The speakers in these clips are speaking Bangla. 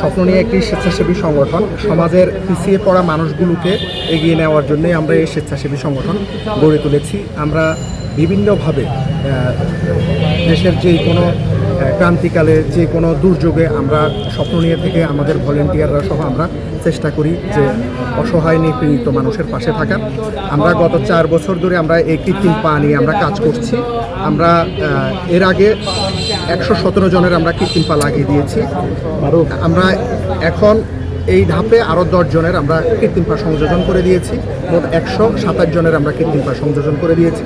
স্বপ্ন নিয়ে একটি স্বেচ্ছাসেবী সংগঠন, সমাজের পিছিয়ে পড়া মানুষগুলোকে এগিয়ে নেওয়ার জন্যই আমরা এই স্বেচ্ছাসেবী সংগঠন গড়ে তুলেছি। আমরা বিভিন্নভাবে দেশের যে কোনো ক্রান্তিকালে যে কোনো দুর্যোগে আমরা স্বপ্ন নিয়ে থেকে আমাদের ভলেন্টিয়াররা সহ আমরা চেষ্টা করি যে অসহায়, নিপীড়িত মানুষের পাশে থাকা আমরা গত চার বছর ধরে আমরা এই কৃত্রিম পা নিয়ে আমরা কাজ করছি। আমরা এর আগে একশো সতেরো জনের আমরা কৃত্রিম পা লাগিয়ে দিয়েছি। আমরা এখন এই ধাপে আরও জনের আমরা কৃত্রিম পা সংযোজন করে দিয়েছি। মোট একশো সাতাশ জনের আমরা কৃত্রিম পা সংযোজন করে দিয়েছি।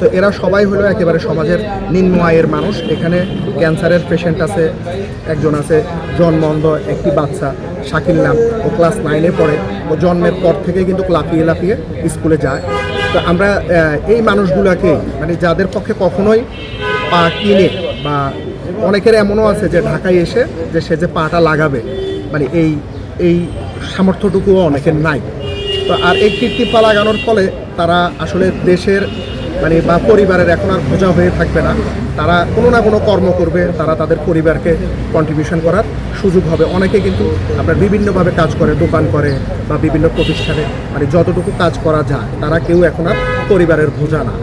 তো এরা সবাই হলো একেবারে সমাজের নিম্ন আয়ের মানুষ। এখানে ক্যান্সারের পেশেন্ট আছে, একজন আছে, জন্মন্ধ একটি বাচ্চা, শাকিল নাম, ও ক্লাস নাইনে পড়ে। ও জন্মের পর থেকে কিন্তু লাফিয়ে লাফিয়ে স্কুলে যায়। তো আমরা এই মানুষগুলোকে মানে যাদের পক্ষে কখনোই পা কিনে, বা অনেকের এমনও আছে যে ঢাকায় এসে যে সে যে পাটা লাগাবে মানে এই এই সামর্থ্যটুকুও অনেকের নাই। তো আর এই কীর্তি পা লাগানোর ফলে তারা আসলে দেশের মানে বা পরিবারের এখন আর খোঁজা হয়ে থাকবে না। তারা কোনো না কোনো কর্ম করবে, তারা তাদের পরিবারকে কন্ট্রিবিউশন করার সুযোগ হবে। অনেকে কিন্তু আপনার বিভিন্নভাবে কাজ করে, দোকান করে বা বিভিন্ন প্রতিষ্ঠানে মানে যতটুকু কাজ করা যায়, তারা কেউ এখন আর পরিবারের বোঝা না।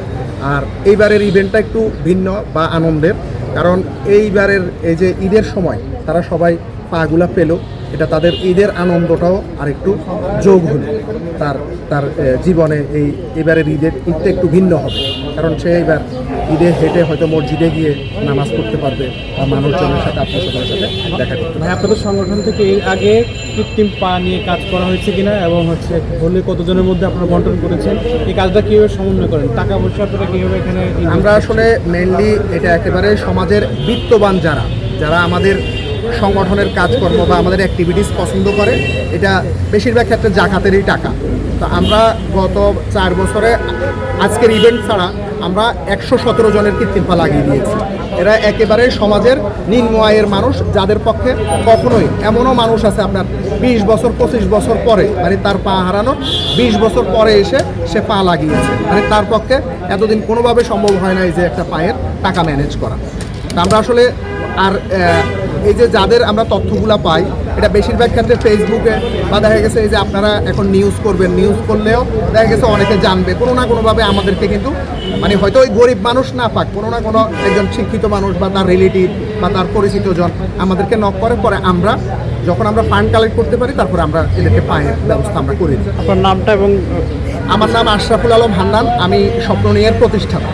আর এইবারের ইভেন্টটা একটু ভিন্ন বা আনন্দের, কারণ এইবারের এই যে ঈদের সময়, তারা সবাই পাগুলা পেল এটা তাদের ঈদের আনন্দটাও আর একটু যোগ হলো। তার তার জীবনে এই এবারের ঈদের ঈদটা একটু ভিন্ন হবে। কারণ সে এবার ঈদে হেঁটে হয়তো মসজিদে গিয়ে নামাজ পড়তে পারবে বা মানুষজনের সাথে আত্মীয় সাথে দেখা করতে মানে আপনাদের সংগঠন থেকে এর আগে কৃত্রিম পা নিয়ে কাজ করা হয়েছে কিনা এবং হচ্ছে হলে কতজনের মধ্যে আপনারা বন্টন করেছেন এই কাজটা কীভাবে সমন্বয় করেন? টাকা পয়সা আপনারা কীভাবে এখানে আমরা আসলে মেনলি এটা একেবারে সমাজের বিত্তবান যারা যারা আমাদের সংগঠনের কাজকর্ম বা আমাদের অ্যাক্টিভিটিস পছন্দ করে, এটা বেশিরভাগ ক্ষেত্রে জাকাতেরই টাকা। তো আমরা গত চার বছরে আজকের ইভেন্ট ছাড়া আমরা একশো সতেরো জনের কৃত্রিম লাগিয়ে দিয়েছি। এরা একেবারে সমাজের নিম্ন আয়ের মানুষ, যাদের পক্ষে কখনোই এমনও মানুষ আছে আপনার বিশ বছর, পঁচিশ বছর পরে মানে তার পা হারানো, বিশ বছর পরে এসে সে পা লাগিয়েছে। মানে তার পক্ষে এতদিন কোনোভাবে সম্ভব হয় নাই যে একটা পায়ের টাকা ম্যানেজ করা। তা আমরা আসলে আর এই যে যাদের আমরা তথ্যগুলা পাই এটা বেশিরভাগ ক্ষেত্রে ফেসবুকে বা দেখা গেছে এই যে আপনারা এখন নিউজ করবেন নিউজ করলেও দেখা গেছে অনেকে জানবে। কোনো না কোনোভাবে আমাদেরকে কিন্তু মানে হয়তো ওই গরিব মানুষ না পাক কোনো না কোনো একজন শিক্ষিত মানুষ বা তার রিলেটিভ বা তার পরিচিত জন আমাদেরকে নক করে পরে আমরা যখন আমরা ফান্ড কালেক্ট করতে পারি তারপরে আমরা এদেরকে পায়ের ব্যবস্থা আমরা করে দিই। আপনার নামটা এবং আমার নাম আশরাফুল আলম হান্নান আমি স্বপ্ন নিয়ের প্রতিষ্ঠাতা।